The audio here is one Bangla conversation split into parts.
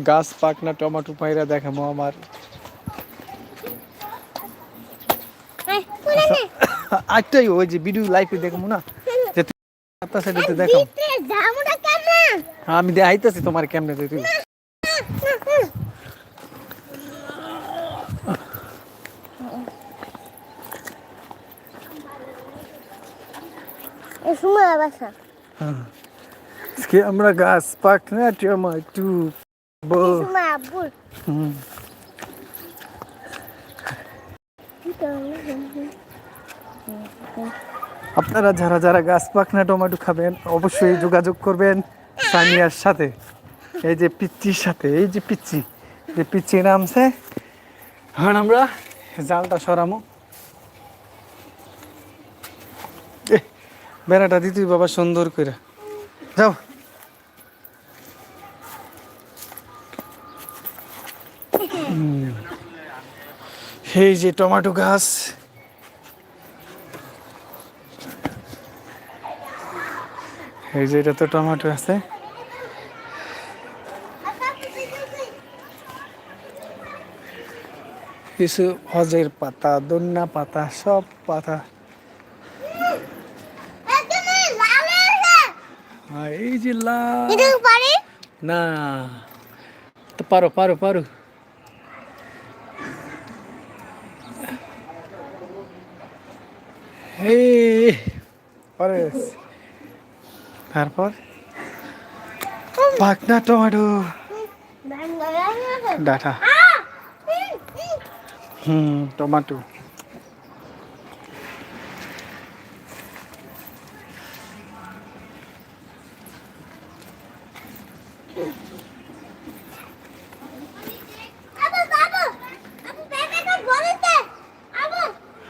গাছ পাকনা টমেটো পাইরা দেখামো আমার। আটটাই ওই যে ভিডিও লাইভে দেখামো না? যে আপনার সাইডে দেখাম আমি দেখাইতেছি তোমার কেমনে দেখি আমরা গাছ পাকনা টমেটো। ব- হুম। আপনারা যারা যারা গাছ পাখনা টমেটো খাবেন অবশ্যই যোগাযোগ করবেন সানিয়ার সাথে। এই যে পিচ্চির সাথে এই যে পিচ্চি যে পিচ্চি নামছে। এখন আমরা জালটা সরামো। বেড়াটা দিতুই বাবা সুন্দর করে যাও। এই যে টমেটো গাছ। এই যে এটা তো টমেটো আছে। কিছু হজের পাতা দন্না পাতা সব পাতা। এই যে লাল না। পারো পারো পারো। পরে। তারপর? পাকনা টমেটো। ডাটা। হুম টমেটো।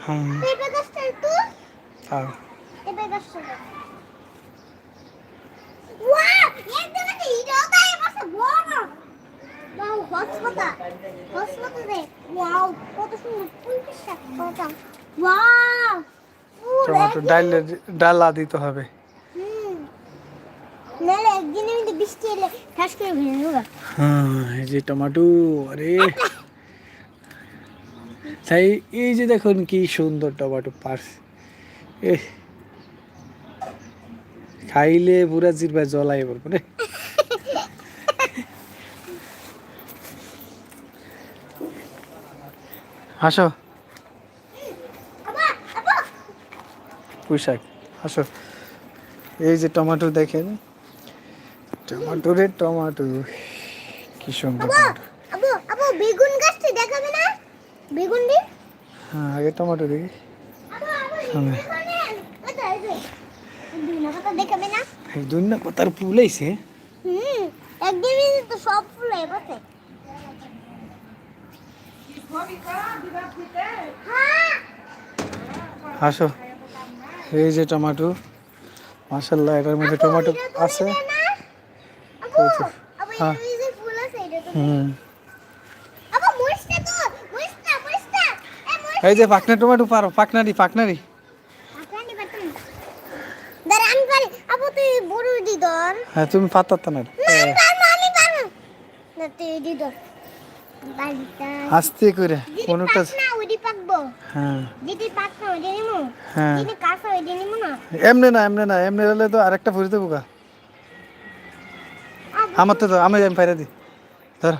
হুম। টমেটো ডালা দিতে হবে। হ্যাঁ এই যে টমেটো আরে। তাই এই যে দেখুন কি সুন্দর টমেটো পার্স এ খাইলে পুরা জিরবা জলাই পড়ব রে হাসো। পুঁইশাক হাসো। এই যে টমেটো দেখেন টমেটো রে টমেটো কি সুন্দর টমেটো। আবু আবু বেগুন গাছটা দেখাবে না? বেগুন দি হ্যাঁ আগে টমেটো দেখি। সামনে। দুনিয়া পাতার ফুল আইছে হুম একদিনই তো সব ফুল এবারে হ্যাঁ আসো। এই যে টমেটো। মাশাল্লাহ এটার মধ্যে টমেটো আছে। হ্যাঁ। এই যে ফুল আছে এটা তো হুম। আবু মরিচটা তো মরিচটা মরিচটা এই মরিচ এই যে পাকনা টমেটো পারো পাকনারি পাকনারি পারি। আবু তুই বড় হ্যাঁ তুমি পাতাত না না আমি পারব। না তুই আস্তে করে কোনোটা না হ্যাঁ। পাক না হ্যাঁ। না? এমনি না এমনি না এমনি হলে তো আরেকটা ভরে দেবো গা। আমার তো আমি আমি পাইরা দি। ধর।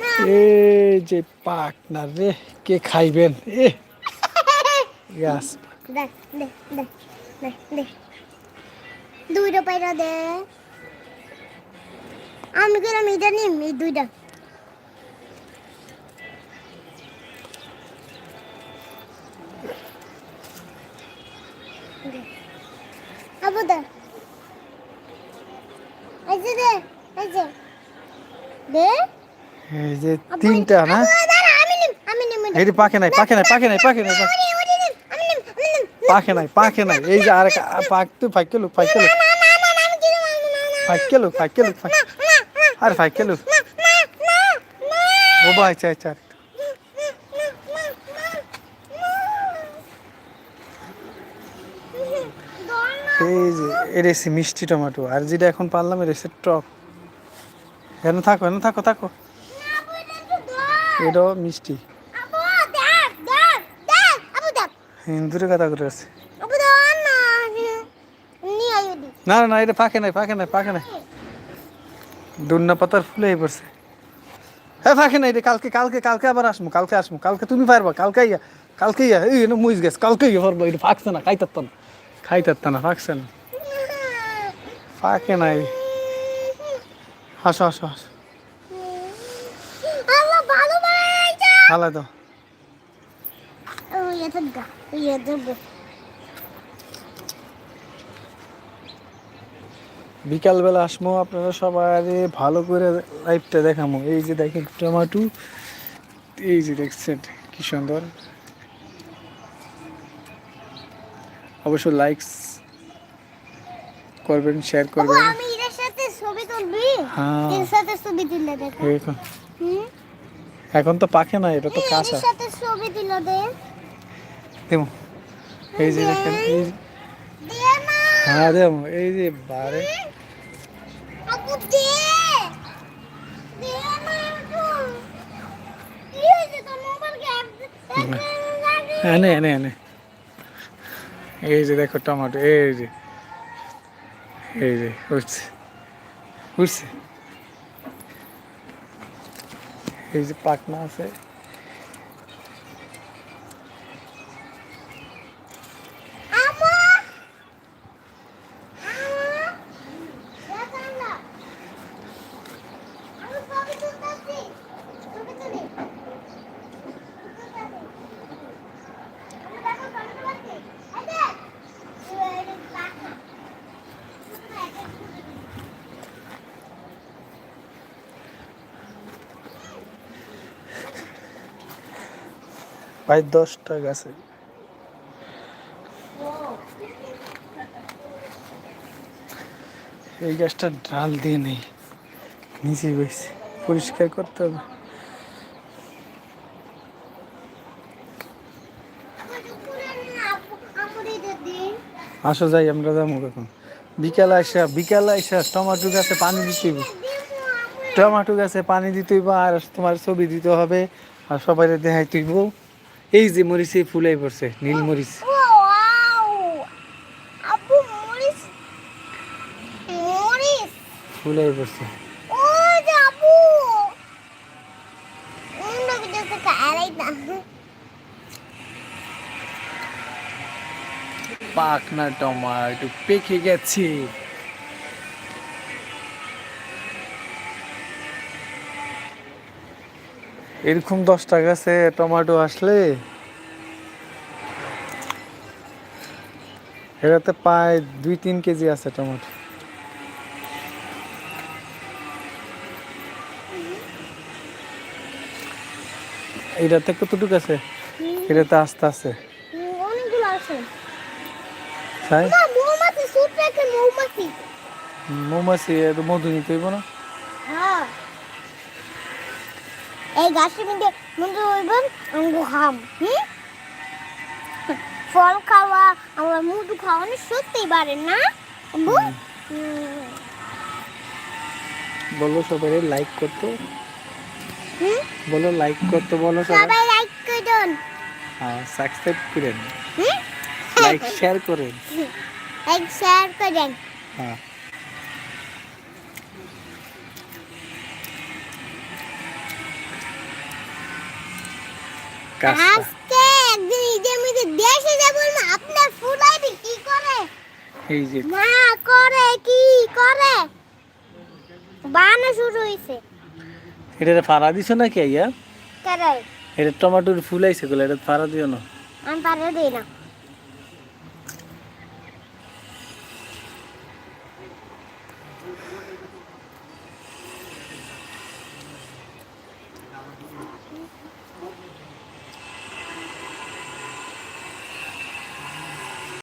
না। এই যে পাকনা রে কে খাইবেন? এ। গাছ দে দে দে দে দে। দুইটা পাইরা দে। আমি গেলাম এটা নিম এই দুইটা। আবু দে। যে দে এই দে। এই যে তিনটা না? আমি নিম আমি নিম যে পাকে নাই পাকে নাই পাকে নাই পাকে নাই পাকে- আমি ওইটা নিম আমি নিম পাকে নাই পাকে নাই। এই যে আর পাক তুই fake look fake look. Fake look fake look আরে ভাই চাই চাই এই যে এসে মিষ্টি টমেটো, আর যেটা এখন পারলাম এর এসে টক। এনে থাকো এনে থাকো থাকো। এটা এটাও মিষ্টি আবু দেখ দেখ দেখ আবু দেখ হিন্দুরে কথা করে আছে। না নি এটা পাকে নাই পাকে নাই পাকে নাই। দুর্না পাতার ফুলে পড়ছে। হ্যাঁ ফাঁকে নাই রে কালকে কালকে কালকে আবার আসব কালকে আসব কালকে তুমি পারবা কালকে ইয়া কালকে ইয়া এই না মুইজ গেছ কালকে ইয়া পারব এটা ফাঁকছে না খাইতার না। খাইতার না ফাঁকছে না। ফাঁকে নাই। হাসো হাসো হাসো। ভালো বানাইছে। বিকালবেলা আসব আপনারা সবাই ভালো করে লাইভটা দেখামো। এই যে দেখেন টমাটো এই যে দেখছেন কি সুন্দর। অবশ্য লাইকস করবেন শেয়ার করবেন। আমি এর সাথে ছবি তুলবি? হ্যাঁ। এর সাথে ছবি তুলে দেখ। এখন। তো পাখে না এটা তো কাঁচা। এর সাথে ছবি দেবো এই যে দেখেন, এই হ্যাঁ দেবো এই যে বারে। আপু দে দে না। আপু কি হয়েছে তোর মোবাইল গ্যাপ এনে এনে এনে এই যে দেখো টমেটো, এই যে। এই যে, উঠছে। উঠছে। এই যে পাকনা আছে। প্রায় দশটা গাছে। এই গাছটা ডাল দিয়ে নেই নিচে পরিষ্কার করতে হবে। আসো যাই, আমরা যাব কখন বিকাল আইসা বিকাল আইসা টমাটো গাছে পানি দিতে টমাটো গাছে পানি দিতে হইব, আর তোমার ছবি দিতে হবে, আর সবাই দেখাই তুইব এই যে মরিচে ফুলাই পড়ছে নীল মরিচ। আপু মরিস মরিস ফুলাই পড়ছে। পাকনা টমাটো পেকে গেছে। এরকম দশটা গাছে টমেটো আসলে এটাতে প্রায় দুই তিন কেজি আছে টমেটো। এটাতে কতটুকু আছে? এটাতে আস্তে আছে। অনেকগুলো আছে। তাই? মৌমাছি মৌমাছি। মধু নিতে হইব না? হ্যাঁ। এই গাছের মধ্যে মধ্যে হইবেন অঙ্গ খাম হুম? ফল খাওয়া আমরা মধু খাওয়া অনেক সত্যিই পারেন না বলো সবাই লাইক করতে। হুম? বলো লাইক করতে বলো সবাই। সবাই লাইক করুন। হ্যাঁ সাবস্ক্রাইব করেন। হুম? লাইক শেয়ার করেন। লাইক শেয়ার করেন। হ্যাঁ। আজকে একদিন ঈদের মধ্যে দেশে যাব না আপনার ফুলাইবি কি করে? এই যে মা করে কি করে? বানা শুরু হইছে। এটা ফাড়া দিছো নাকি আইয়া? করে এটা টমেটোর ফুল আইসে গুলো এটা ফাড়া দিও না। আমি পারে দিই না।